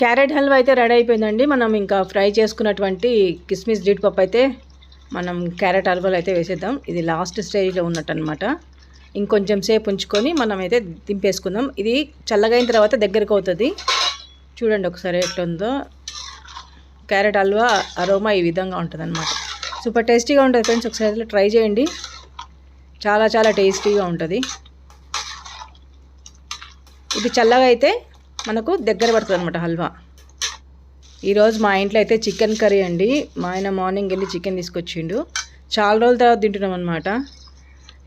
Carrot halwa అయితే ready అయిపోయిందండి. మనం ఇంకా ఫ్రై చేసుకున్నటువంటి కిస్మిస్ జీడిపప్పు అయితే మనం క్యారెట్ హల్వాలో అయితే వేసేద్దాం. ఇది లాస్ట్ స్టేజ్లో ఉన్నట్టు అనమాట ఇంకొంచెం సేపు ఉంచుకొని మనం అయితే దింపేసుకుందాం. ఇది చల్లగైన తర్వాత దగ్గరకు అవుతుంది. చూడండి ఒకసారి ఎట్లుందో. క్యారెట్ హల్వా అరోమా ఈ విధంగా ఉంటుంది అనమాట సూపర్ టేస్టీగా ఉంటుంది ఫ్రెండ్స్. ఒకసారి ట్రై చేయండి. చాలా చాలా టేస్టీగా ఉంటుంది. ఇది చల్లగా అయితే మనకు దగ్గర పడుతుంది అనమాట హల్వా. ఈరోజు మా ఇంట్లో అయితే చికెన్ కర్రీ అండి. మా ఆయన మార్నింగ్ వెళ్ళి చికెన్ తీసుకొచ్చిండు. చాలా రోజుల తర్వాత తింటున్నాం అనమాట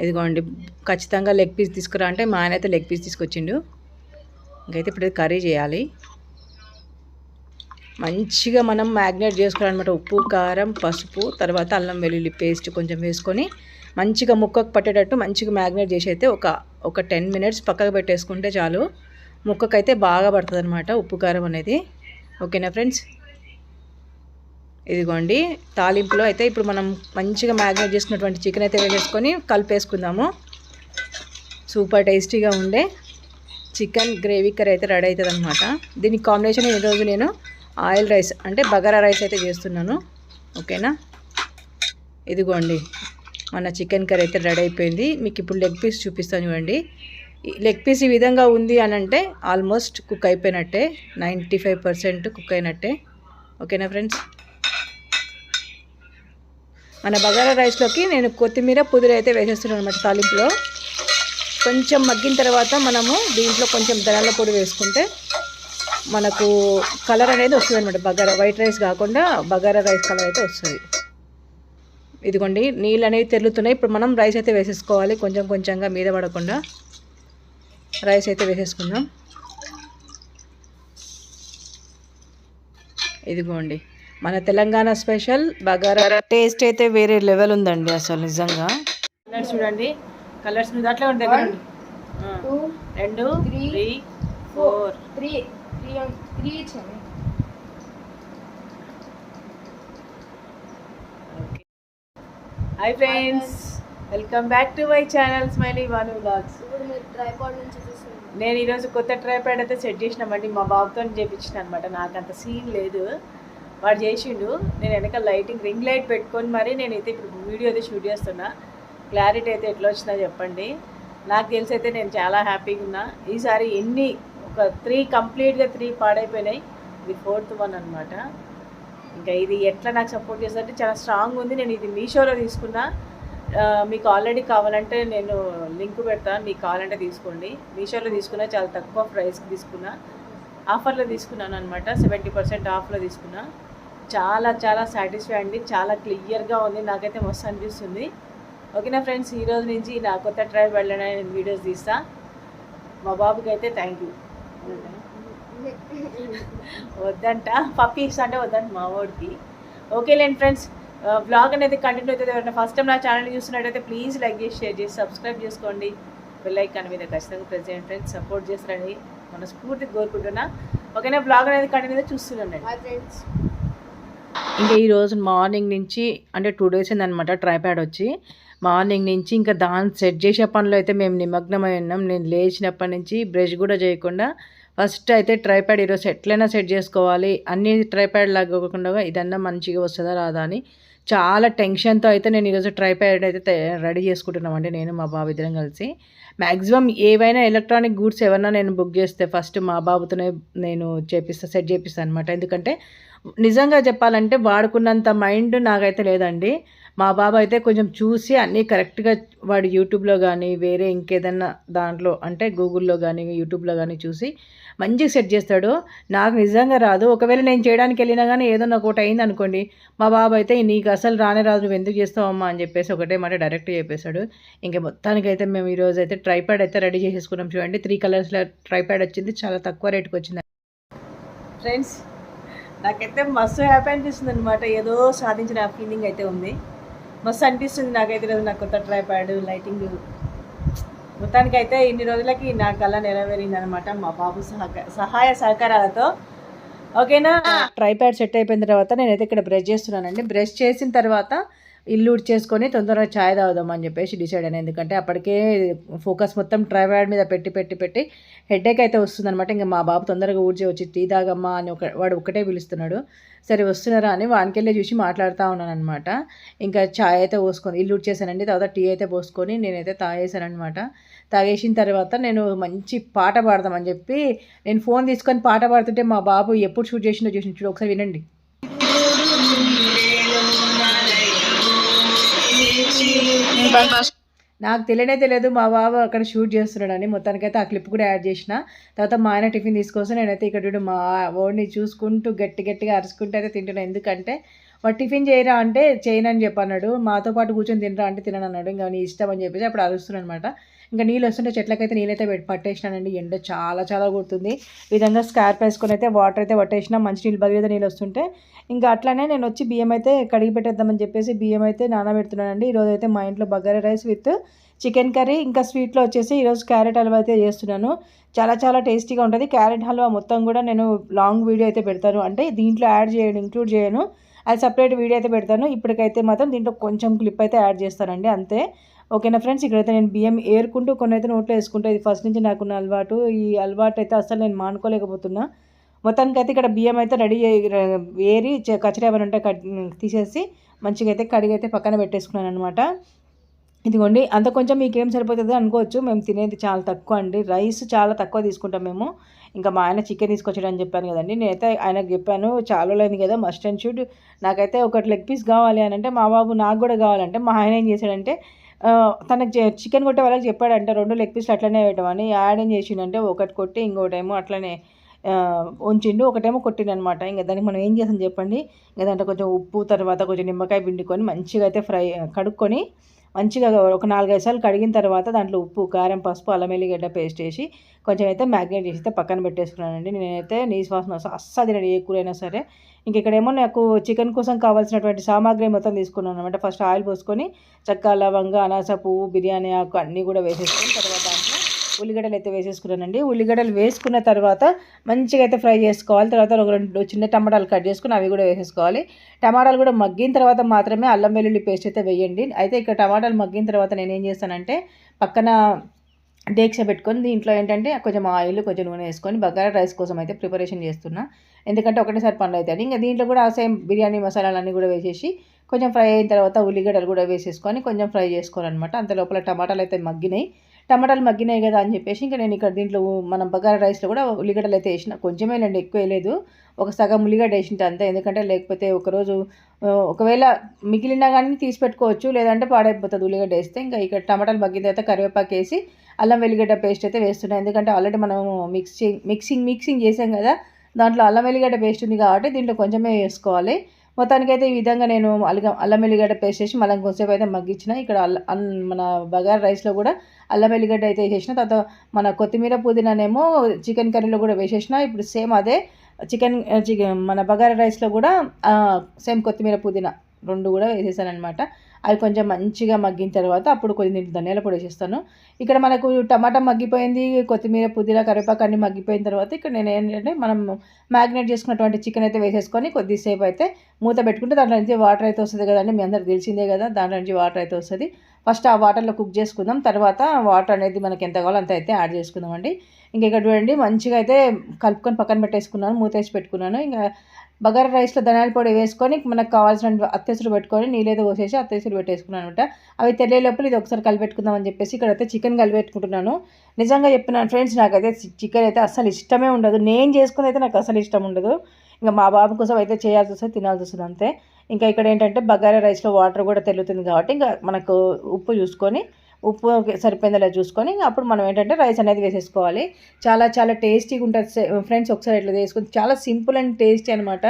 ఇదిగోండి ఖచ్చితంగా లెగ్ పీస్ తీసుకురా అంటే మా ఆయన అయితే లెగ్ పీస్ తీసుకొచ్చిండు. ఇంకైతే ఇప్పుడు కర్రీ చేయాలి. మంచిగా మనం మ్యాగ్నేట్ చేసుకోవాలన్నమాట ఉప్పు కారం పసుపు తర్వాత అల్లం వెల్లుల్లి పేస్ట్ కొంచెం వేసుకొని మంచిగా ముక్కకు పట్టేటట్టు మంచిగా మ్యాగ్నేట్ చేసి అయితే ఒక ఒక టెన్ మినిట్స్ పక్కకు పెట్టేసుకుంటే చాలు. ముక్కకైతే బాగా పడుతుంది అనమాట ఉప్పు కారం అనేది. ఓకేనా ఫ్రెండ్స్? ఇదిగోండి తాలింపులో అయితే ఇప్పుడు మనం మంచిగా మ్యాగ్నేట్ చేసుకున్నటువంటి చికెన్ అయితే వేసేసుకొని కలిపేసుకుందాము. సూపర్ టేస్టీగా ఉండే చికెన్ గ్రేవీ కర్రీ అయితే రెడీ అవుతుంది అనమాట దీనికి కాంబినేషన్ ఈరోజు నేను? ఆయిల్ రైస్ అంటే బగారా రైస్ అయితే చేస్తున్నాను. ఓకేనా? ఇదిగోండి మన చికెన్ కర్రీ అయితే రెడీ అయిపోయింది. మీకు ఇప్పుడు లెగ్ పీస్ చూపిస్తాను చూడండి. లెగ్ పీస్ ఈ విధంగా ఉంది అని అంటే ఆల్మోస్ట్ కుక్ అయిపోయినట్టే నైంటీ ఫైవ్ పర్సెంట్ కుక్ అయినట్టే. ఓకేనా ఫ్రెండ్స్? మన బగారా రైస్లోకి నేను కొత్తిమీర పుదీర అయితే వేసేస్తున్నాను అనమాట తాలింపులో. కొంచెం మగ్గిన తర్వాత మనము దీంట్లో కొంచెం ధనాల పొడి వేసుకుంటే మనకు కలర్ అనేది వస్తుంది అనమాట బగారా వైట్ రైస్ కాకుండా బగారా రైస్ కలర్ అయితే వస్తుంది. ఇదిగోండి నీళ్ళు అనేవి తెరులుతున్నాయి. ఇప్పుడు మనం రైస్ అయితే వేసేసుకోవాలి. కొంచెం కొంచెంగా మీద పడకుండా. రైస్ అయితే వేసేసుకుందాం. ఇదిగోండి మన తెలంగాణ స్పెషల్ బగారా. టేస్ట్ అయితే వేరే లెవెల్ ఉందండి అసలు నిజంగా. కలర్స్ చూడండి కలర్స్ మీద అట్లా. టూ రెండు three, four three three three hi friends welcome back to my channel smiley వాను blogs నేను ఈరోజు కొత్త ట్రైపాడ్ అయితే సెట్ చేసినామండి. మా బాబుతో చేపించిన అనమాట నాకు అంత సీన్ లేదు. వాడు చేసిండు. నేను వెనక లైటింగ్ రింగ్ లైట్ పెట్టుకొని మరి నేనైతే ఇప్పుడు వీడియో అయితే షూట్ చేస్తున్నా. క్లారిటీ అయితే ఎట్లా వచ్చిందో చెప్పండి. నాకు తెలిసి అయితే నేను చాలా హ్యాపీగా ఉన్నా. ఈసారి ఎన్ని ఒక త్రీ కంప్లీట్గా త్రీ పాడైపోయినాయి. ఇది ఫోర్త్ వన్ అనమాట ఇంకా ఇది ఎట్లా నాకు సపోర్ట్ చేస్తుంటే చాలా స్ట్రాంగ్ ఉంది. నేను ఇది మీషోలో తీసుకున్నా. మీకు ఆల్రెడీ కావాలంటే నేను లింక్ పెడతాను మీకు కావాలంటే తీసుకోండి. మీషోలో తీసుకున్నా చాలా తక్కువ ప్రైస్కి తీసుకున్నా. ఆఫర్లో తీసుకున్నాను అనమాట సెవెంటీ పర్సెంట్ ఆఫ్లో తీసుకున్నా. చాలా చాలా సాటిస్ఫై అండి. చాలా క్లియర్గా ఉంది. నాకైతే మస్తు అనిపిస్తుంది. ఓకేనా ఫ్రెండ్స్ ఈ రోజు నుంచి నా కొత్త ట్రైబ్ వెళ్ళిన నేను వీడియోస్ తీస్తా. మా బాబుకి అయితే థ్యాంక్ యూ వద్దంట. పప్పీస్ అంటే వద్దంట మా వాడికి. ఓకేలేండి ఫ్రెండ్స్ బ్లాగ్ అనేది కంటిన్యూ అవుతుంది. ఎవరైనా ఫస్ట్ టైం నా ఛానల్ చూస్తున్నట్టయితే ప్లీజ్ లైక్ చేసి షేర్ చేసి సబ్స్క్రైబ్ చేసుకోండి. బెల్ ఐకాన్ మీద ఖచ్చితంగా ప్రెస్ చేయండి ఫ్రెండ్స్ సపోర్ట్ చేస్తారని మనస్ఫూర్తిగా కోరుకుంటున్నా. ఓకేనా బ్లాగ్ అనేది కంటిన్యూగా చూస్తున్నాండి హాయ్ ఫ్రెండ్స్ ఇంకా ఈ రోజు మార్నింగ్ నుంచి అంటే టూ డేస్ అయిందనమాట ట్రైప్యాడ్ వచ్చి. మార్నింగ్ నుంచి ఇంకా దాన్ని సెట్ చేసే పనిలో అయితే మేము నిమగ్నమై ఉన్నాం. నేను లేచినప్పటి నుంచి బ్రష్ కూడా చేయకుండా ఫస్ట్ అయితే ట్రైప్యాడ్ ఈరోజు ఎట్లయినా సెట్ చేసుకోవాలి. అన్ని ట్రైప్యాడ్ లాగా ఇదన్నా మంచిగా వస్తుందా రాదా అని చాలా టెన్షన్తో అయితే నేను ఈరోజు ట్రైప్యాడ్ అయితే రెడీ చేసుకుంటున్నామండి. నేను మా బాబు ఇద్దరం కలిసి. మ్యాక్సిమం ఏవైనా ఎలక్ట్రానిక్ గూడ్స్ ఏమన్నా నేను బుక్ చేస్తే ఫస్ట్ మా బాబుతోనే నేను చేపిస్తా సెట్ చేపిస్తాను అనమాట ఎందుకంటే నిజంగా చెప్పాలంటే వాడుకున్నంత మైండ్ నాకైతే లేదండి. మా బాబు అయితే కొంచెం చూసి అన్నీ కరెక్ట్గా వాడు యూట్యూబ్లో కానీ వేరే ఇంకేదన్నా దాంట్లో అంటే గూగుల్లో కానీ యూట్యూబ్లో కానీ చూసి మంచిగా సెట్ చేస్తాడు. నాకు నిజంగా రాదు. ఒకవేళ నేను చేయడానికి వెళ్ళినా కానీ ఏదన్నా ఒకటి అయింది అనుకోండి మా బాబు అయితే నీకు అసలు రానే రాదు. నువ్వు ఎందుకు చేస్తావమ్మా అని చెప్పేసి ఒకటే మాట డైరెక్ట్ చెప్పేశాడు. ఇంకా మొత్తానికైతే మేము ఈరోజు అయితే ట్రైప్యాడ్ అయితే రెడీ చేసేసుకున్నాం చూడండి. త్రీ కలర్స్లో ట్రైప్యాడ్ వచ్చింది. చాలా తక్కువ రేటుకి వచ్చింది ఫ్రెండ్స్ నాకైతే మస్తు హ్యాపీ అనిపిస్తుంది అనమాట ఏదో సాధించిన ఫీలింగ్ అయితే ఉంది. మస్తు అనిపిస్తుంది నాకైతే రోజు నా కొత్త ట్రైప్యాడ్ లైటింగ్ మొత్తానికైతే ఇన్ని రోజులకి నా కళ నెరవేరింది అనమాట మా బాబు సహక సహాయ సహకారాలతో. ఓకేనా? ట్రైప్యాడ్ సెట్ అయిపోయిన తర్వాత నేనైతే ఇక్కడ బ్రష్ చేస్తున్నానండి. బ్రష్ చేసిన తర్వాత ఇల్లు చేసుకొని తొందరగా చాయ్ తాగుదాం అని చెప్పేసి డిసైడ్ అయినా. ఎందుకంటే అప్పటికే ఫోకస్ మొత్తం ట్రైవాడ్ మీద పెట్టి పెట్టి పెట్టి హెడేక్ అయితే వస్తుందనమాట ఇంకా మా బాబు తొందరగా ఊడ్చి వచ్చి టీ తాగమ్మా అని ఒక వాడు ఒకటే పిలుస్తున్నాడు. సరే వస్తున్నారా అని వానికెళ్ళి చూసి మాట్లాడుతూ ఉన్నాను అనమాట ఇంకా చాయ్ అయితే పోసుకొని ఇల్లు చేశానండి తర్వాత టీ అయితే పోసుకొని నేనైతే తాగేశానమాట తాగేసిన తర్వాత నేను మంచి పాట పాడదామని చెప్పి నేను ఫోన్ తీసుకొని పాట పాడుతుంటే మా బాబు ఎప్పుడు షూట్ చేసిందో చూసి చూడు ఒకసారి వినండి. నాకు తెలియనే తెలియదు మా బాబు అక్కడ షూట్ చేస్తున్నాడని. మొత్తానికైతే ఆ క్లిప్ కూడా యాడ్ చేసిన. తర్వాత మా ఆయన టిఫిన్ తీసుకొస్తే నేనైతే ఇక్కడ చూడు మా ఓడిని చూసుకుంటూ గట్టి గట్టిగా అరుచుకుంటూ అయితే తింటున్నాను ఎందుకంటే వాడు టిఫిన్ చేయరా అంటే చేయనని చెప్పన్నాడు. మాతో పాటు కూర్చొని తినరా అంటే తినను అన్నాడు ఇంకా నీ ఇష్టం అని చెప్పేసి అప్పుడు అరుస్తున్నాను అనమాట. ఇంకా నీళ్ళు వస్తుంటే చెట్లకైతే నీళ్ళైతే పట్టేసినానండి. ఎండ చాలా చాలా కొడుతుంది. విధంగా స్కార్ప్ వేసుకొని అయితే వాటర్ అయితే పట్టేసిన మంచి నీళ్ళు భగీరథ నీళ్ళు వస్తుంటే. ఇంకా అట్లానే నేను వచ్చి బియ్యం అయితే కడిగి పెట్టేద్దామని చెప్పేసి బియ్యం అయితే నానబెడుతున్నానండి. ఈరోజు అయితే మా ఇంట్లో bagara rice with chicken curry ఇంకా స్వీట్లో వచ్చేసి ఈరోజు క్యారెట్ హల్వా అయితే చేస్తున్నాను. చాలా చాలా టేస్టీగా ఉంటుంది. క్యారెట్ హల్వా మొత్తం కూడా నేను లాంగ్ వీడియో అయితే పెడతాను. అంటే దీంట్లో యాడ్ చేయను ఇంక్లూడ్ చేయను. అది సపరేట్ వీడియో అయితే పెడతాను. ఇప్పటికైతే మాత్రం దీంట్లో కొంచెం క్లిప్ అయితే యాడ్ చేస్తానండి. అంతే. ఓకేనా ఫ్రెండ్స్? ఇక్కడైతే నేను బియ్యం ఏరుకుంటూ కొన్ని అయితే నోట్లో వేసుకుంటా. ఇది ఫస్ట్ నుంచి నాకున్న అలవాటు. ఈ అలవాటు అయితే అసలు నేను మానుకోలేకపోతున్నా. మొత్తానికి అయితే ఇక్కడ బియ్యం అయితే రెడీ ఏరి కచ్చరి ఏమైనా ఉంటే కట్ తీసేసి మంచిగా అయితే కడిగి అయితే పక్కన పెట్టేసుకున్నాను అనమాట ఇదిగోండి అంత కొంచెం మీకు ఏం సరిపోతుందో అనుకోవచ్చు. మేము తినేది చాలా తక్కువ అండి. రైస్ చాలా తక్కువ తీసుకుంటాం మేము. ఇంకా మా ఆయన చికెన్ తీసుకొచ్చాడని చెప్పాను కదండి. నేనైతే ఆయనకు చెప్పాను చాలా లేదు కదా మస్ట్ అండ్ షుడ్. నాకైతే ఒకటి లెగ్ పీస్ కావాలి అని అంటే మా బాబు నాకు కూడా కావాలంటే మా ఆయన ఏం చేశాడంటే తనకు చికెన్ కొట్టే వాళ్ళకి చెప్పాడంటే రెండు లెగ్ పీస్లు అట్లనే పెట్టమని యాడ్ ఏం చేసిండంటే ఒకటి కొట్టి ఇంకోటేమో అట్లనే ఉంచిండు ఒకటేమో కొట్టిండనమాట. ఇంకా దానికి మనం ఏం చేసాం చెప్పండి? ఇంకా దాంట్లో కొంచెం ఉప్పు తర్వాత కొంచెం నిమ్మకాయ పిండుకొని మంచిగా అయితే ఫ్రై కడుక్కొని మంచిగా ఒక నాలుగైదు సార్లు కడిగిన తర్వాత దాంట్లో ఉప్పు కారం పసుపు అల్లం వెల్లిగడ్డ పేస్ట్ వేసి కొంచెం అయితే మ్యాగ్నేట్ చేసి అయితే పక్కన పెట్టేసుకున్నానండి. నేనైతే నీసు వాసన అస్సలు తినడు ఏ కూరైనా సరే. ఇంక ఇక్కడేమో నాకు చికెన్ కోసం కావాల్సినటువంటి సామాగ్రి మొత్తం తీసుకున్నాను అనమాట ఫస్ట్ ఆయిల్ పోసుకొని చక్క లవంగ అనాస పువ్వు బిర్యానీ ఆకు అన్నీ కూడా వేసేసుకొని తర్వాత ఉల్లిగడ్డలు అయితే వేసేసుకున్నానండి. ఉల్లిగడ్డలు వేసుకున్న తర్వాత మంచిగా అయితే ఫ్రై చేసుకోవాలి. తర్వాత ఒక రెండు చిన్న టమాటాలు కట్ చేసుకుని అవి కూడా వేసేసుకోవాలి. టమాటాలు కూడా మగ్గిన తర్వాత మాత్రమే అల్లం వెల్లుల్లి పేస్ట్ అయితే వేయండి. అయితే ఇక్కడ టమాటాలు మగ్గిన తర్వాత నేను ఏం చేస్తానంటే పక్కన డేక్ష పెట్టుకొని దీంట్లో ఏంటంటే కొంచెం ఆయిల్ కొంచెం నూనె వేసుకొని బగారా రైస్ కోసం అయితే ప్రిపరేషన్ చేస్తున్నా. ఎందుకంటే ఒకటేసారి పనులు అవుతాయి. ఇంకా దీంట్లో కూడా సేమ్ బిర్యానీ మసాలాలన్నీ కూడా వేసేసి కొంచెం ఫ్రై అయిన తర్వాత ఉల్లిగడ్డలు కూడా వేసేసుకొని కొంచెం ఫ్రై చేసుకోవాలన్నమాట. అంత లోపల టమాటాలు అయితే మగ్గినాయి. టమాటాలు మగ్గినాయి కదా అని చెప్పేసి ఇంకా నేను ఇక్కడ దీంట్లో మనం బగారా రైస్లో కూడా ఉల్లిగడ్డలు అయితే వేసిన. కొంచెమేలండి ఎక్కువ వేయలేదు ఒక సగం ఉల్లిగడ్డ వేసింటే అంతే. ఎందుకంటే లేకపోతే ఒకరోజు ఒకవేళ మిగిలినా కానీ తీసి పెట్టుకోవచ్చు లేదంటే పాడైపోతుంది ఉల్లిగడ్డ వేస్తే. ఇంకా ఇక్కడ టమాటాలు మగ్గిన తర్వాత కరివేపాకు వేసి అల్లం వెల్లిగడ్డ పేస్ట్ అయితే వేస్తున్నాయి ఎందుకంటే ఆల్రెడీ మనం మిక్సింగ్ మిక్సింగ్ మిక్సింగ్ చేసాం కదా దాంట్లో అల్లం వెల్లిగడ్డ పేస్ట్ ఉంది కాబట్టి దీంట్లో కొంచెమే వేసుకోవాలి. మొత్తానికైతే ఈ విధంగా నేను అల్లం అల్లం వెల్లిగడ్డ పేస్ట్ చేసి మళ్ళీ కొంచెంసేపు అయితే మగ్గించిన ఇక్కడ మన బగారు రైస్లో కూడా అల్లం వెల్లిగడ్డ అయితే వేసేసిన తర్వాత మన కొత్తిమీర పుదీనానేమో చికెన్ కర్రీలో కూడా వేసేసిన. ఇప్పుడు సేమ్ అదే చికెన్ చికెన్ మన బగారా రైస్లో కూడా సేమ్ కొత్తిమీర పుదీనా రెండు కూడా వేసేసాను అనమాట అవి కొంచెం మంచిగా మగ్గిన తర్వాత అప్పుడు కొన్ని ధనియాల పొడి వేసేస్తాను. ఇక్కడ మనకు టమాటా మగ్గిపోయింది కొత్తిమీర పుదీనా కరివేపాకు అన్ని మగ్గిపోయిన తర్వాత ఇక్కడ నేను ఏంటంటే మనం మ్యాగ్నేట్ చేసుకున్నటువంటి చికెన్ అయితే వేసేసుకొని కొద్దిసేపు అయితే మూత పెట్టుకుంటే దాంట్లో నుంచి వాటర్ అయితే వస్తుంది కదండి మీ అందరికి తెలిసిందే కదా దాంట్లో నుంచి వాటర్ అయితే వస్తుంది. ఫస్ట్ ఆ వాటర్లో కుక్ చేసుకుందాం తర్వాత వాటర్ అనేది మనకి ఎంత కావాలో అంత అయితే యాడ్ చేసుకుందామండి. ఇంక ఇక్కడ చూడండి మంచిగా అయితే కలుపుకొని పక్కన పెట్టేసుకున్నాను మూత వేసి పెట్టుకున్నాను. ఇంకా బగారా రైస్లో ధనియాల పొడి వేసుకొని మనకు కావాల్సిన అత్తెసులు పెట్టుకొని నీళ్ళైతే పోసేసి అత్తెసులు పెట్టేసుకున్నాను అనమాట. అవి తెలియ లోపల ఇది ఒకసారి కలిపెట్టుకుందామని చెప్పేసి ఇక్కడైతే చికెన్ కలిపెట్టుకుంటున్నాను. నిజంగా చెప్పినాను ఫ్రెండ్స్ నాకైతే చికెన్ అయితే అస్సలు ఇష్టమే ఉండదు. నేను చేసుకుని అయితే నాకు అసలు ఇష్టం ఉండదు. ఇంకా మా బాబు కోసం అయితే చేయాల్సి వస్తుంది తినాల్సి వస్తుంది అంతే. ఇంకా ఇక్కడ ఏంటంటే బగారా రైస్లో వాటర్ కూడా తెలుగుతుంది కాబట్టి ఇంకా మనకు ఉప్పు చూసుకొని ఉప్పు సరిపోయిందో చూసుకొని అప్పుడు మనం ఏంటంటే రైస్ అనేది వేసేసుకోవాలి. చాలా చాలా టేస్టీగా ఉంటుంది. ఫ్రెండ్స్ ఒకసారి ఇట్లా చేసుకుని చాలా సింపుల్ అండ్ టేస్టీ అనమాట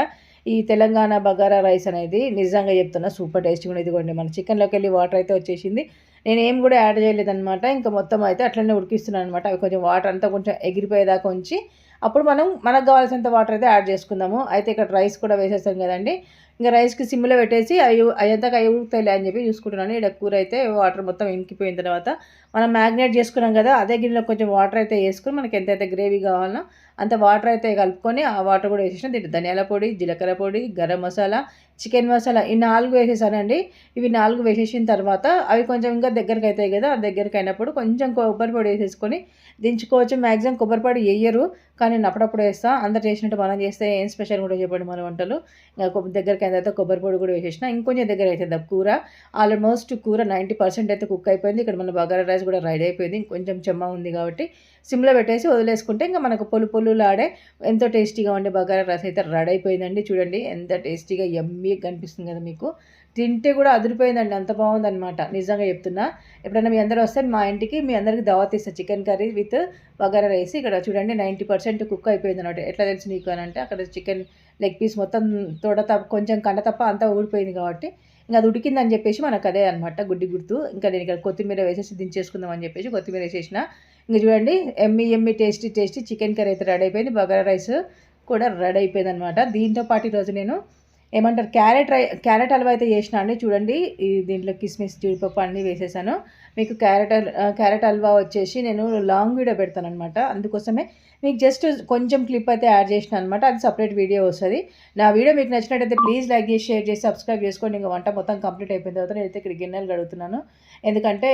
ఈ తెలంగాణ బగారా రైస్ అనేది. నిజంగా చెప్తున్నా సూపర్ టేస్టీగా ఉండేది ఇదిగోండి. మన చికెన్లోకి వెళ్ళి వాటర్ అయితే వచ్చేసింది. నేను ఏం కూడా యాడ్ చేయలేదన్నమాట. ఇంకా మొత్తం అయితే అట్లనే ఉడికిస్తున్నాను అనమాట అవి కొంచెం వాటర్ అంతా కొంచెం ఎగిరిపోయేదాకా ఉంచి అప్పుడు మనం మనకు కావాల్సినంత వాటర్ అయితే యాడ్ చేసుకుందాము. అయితే ఇక్కడ రైస్ కూడా వేసేస్తాం కదండి. ఇంకా రైస్కి సిమ్లో పెట్టేసి అవి అయ్యేంతకు అవి ఉడుకుతాయిలే అని చెప్పి చూసుకుంటున్నాను. ఇక్కడ కూర అయితే వాటర్ మొత్తం ఇంకిపోయిన తర్వాత మనం మ్యాగ్నేట్ చేసుకున్నాం కదా అదే గిన్నెలో కొంచెం వాటర్ అయితే వేసుకుని మనకి ఎంతైతే గ్రేవీ కావాలనో అంత వాటర్ అయితే కలుపుకొని ఆ వాటర్ కూడా వేసేసిన దీంట్లో ధనియాల పొడి జీలకర్ర పొడి గరం మసాలా చికెన్ మసాలా ఈ నాలుగు వేసేసానండి. ఇవి నాలుగు వేసేసిన తర్వాత అవి కొంచెం ఇంకా దగ్గరికి అవుతాయి కదా ఆ దగ్గరికి అయినప్పుడు కొంచెం కొబ్బరి పొడి వేసేసుకొని దించుకోవచ్చు. మ్యాక్సిమం కొబ్బరి పొడి వేయరు కానీ నేను అప్పుడప్పుడు వేస్తా. అందరు చేసినట్టు మనం చేస్తే ఏం స్పెషల్ కూడా చెప్పండి మన వంటలు. ఇంకా కొబ్బరి దగ్గరికి అయిన తర్వాత కొబ్బరి పొడి కూడా వేసేసిన. ఇంకొంచెం దగ్గర అవుతుంది కూర. ఆల్మోస్ట్ కూర నైంటీ పర్సెంట్ అయితే కుక్ అయిపోయింది. ఇక్కడ మన బగారా రైస్ కూడా రెడీ అయిపోయింది. ఇంకొంచెం చెమ్మ ఉంది కాబట్టి సిమ్లో పెట్టేసి వదిలేసుకుంటే ఇంకా మనకు పొలు పొలులాడే ఎంతో టేస్టీగా ఉండే బగారా రైస్ అయితే రెడీ అయిపోయిందండి చూడండి ఎంత టేస్టీగా ఎమ్మీగా కనిపిస్తుంది కదా మీకు. తింటే కూడా అదిరిపోయిందండి అంత బాగుందనమాట నిజంగా చెప్తున్నా. ఎప్పుడైనా మీ అందరూ వస్తే మా ఇంటికి మీ అందరికి దావత్ ఇస్తా chicken curry with bagara rice ఇక్కడ చూడండి నైంటీ పర్సెంట్ కుక్ అయిపోయింది అనమాట ఎట్లా తెలుసు నీకు అని అంటే అక్కడ చికెన్ లెగ్ పీస్ మొత్తం తోడ తప్ప కొంచెం కండ తప్ప అంతా ఊడిపోయింది కాబట్టి ఇంకా అది ఉడికిందని చెప్పేసి మనకు అదే అనమాట గుడ్డి గుర్తు. ఇంకా నేను ఇక్కడ కొత్తిమీర వేసేసి దించేసుకుందాం అని చెప్పేసి కొత్తిమీర వేసేసిన. ఇంకా చూడండి yummy yummy tasty tasty chicken curry అయితే రెడీ అయిపోయింది. బగారా రైస్ కూడా రెడీ అయిపోయింది అనమాట దీంతో పాటు ఈరోజు నేను ఏమంటారు క్యారెట్ రై క్యారెట్ హల్వా అయితే చేసిన అండి. చూడండి ఈ దీంట్లో కిస్మిస్ జీడిపప్పు అన్నీ వేసేసాను. మీకు క్యారెట్ క్యారెట్ హల్వా వచ్చేసి నేను లాంగ్ వీడియో పెడతాను అనమాట అందుకోసమే మీకు జస్ట్ కొంచెం క్లిప్ అయితే యాడ్ చేసిన అనమాట అది సపరేట్ వీడియో వస్తుంది. నా వీడియో మీకు నచ్చినట్టయితే ప్లీజ్ లైక్ చేసి షేర్ చేసి సబ్స్క్రైబ్ చేసుకోండి. ఇంకా వంట మొత్తం కంప్లీట్ అయిపోయిన తర్వాత నేనైతే ఇక్కడ గిన్నెలు కడుగుతున్నాను. ఎందుకంటే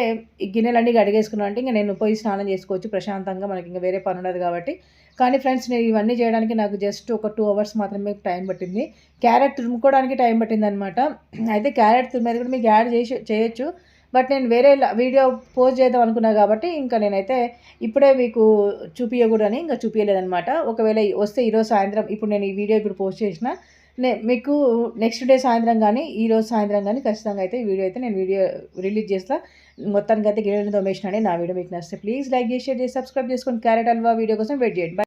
ఈ గిన్నెలన్నీ కడిగేసుకున్నాను అంటే ఇంకా నేను పోయి స్నానం చేసుకోవచ్చు ప్రశాంతంగా. మనకి ఇంకా వేరే పని ఉండదు కాబట్టి. కానీ ఫ్రెండ్స్ నేను ఇవన్నీ చేయడానికి నాకు జస్ట్ ఒక టూ అవర్స్ మాత్రమే టైం పట్టింది. క్యారెట్ తురుముకోవడానికి టైం పట్టింది అనమాట అయితే క్యారెట్ తురిమేది కూడా మీకు యాడ్ చేసి చేయొచ్చు. బట్ నేను వేరే వీడియో పోస్ట్ చేద్దాం అనుకున్నా కాబట్టి ఇంకా నేనైతే ఇప్పుడే మీకు చూపించకూడదని ఇంకా చూపించలేదనమాట ఒకవేళ వస్తే ఈరోజు సాయంత్రం ఇప్పుడు నేను ఈ వీడియో ఇప్పుడు పోస్ట్ చేసిన నే మీకు నెక్స్ట్ డే సాయంత్రం కానీ ఈరోజు సాయంత్రం కానీ ఖచ్చితంగా అయితే ఈ వీడియో అయితే నేను వీడియో రిలీజ్ చేస్తా. మొత్తానికి అయితే గిన్నెలు తోమేసిన నా వీడియో మీకు నచ్చితే ప్లీజ్ లైక్ చేసి షేర్ చేసి సబ్స్క్రైబ్ చేసుకోండి క్యారెట్ హల్వా వీడియో కోసం వెయిట్ చేయండి.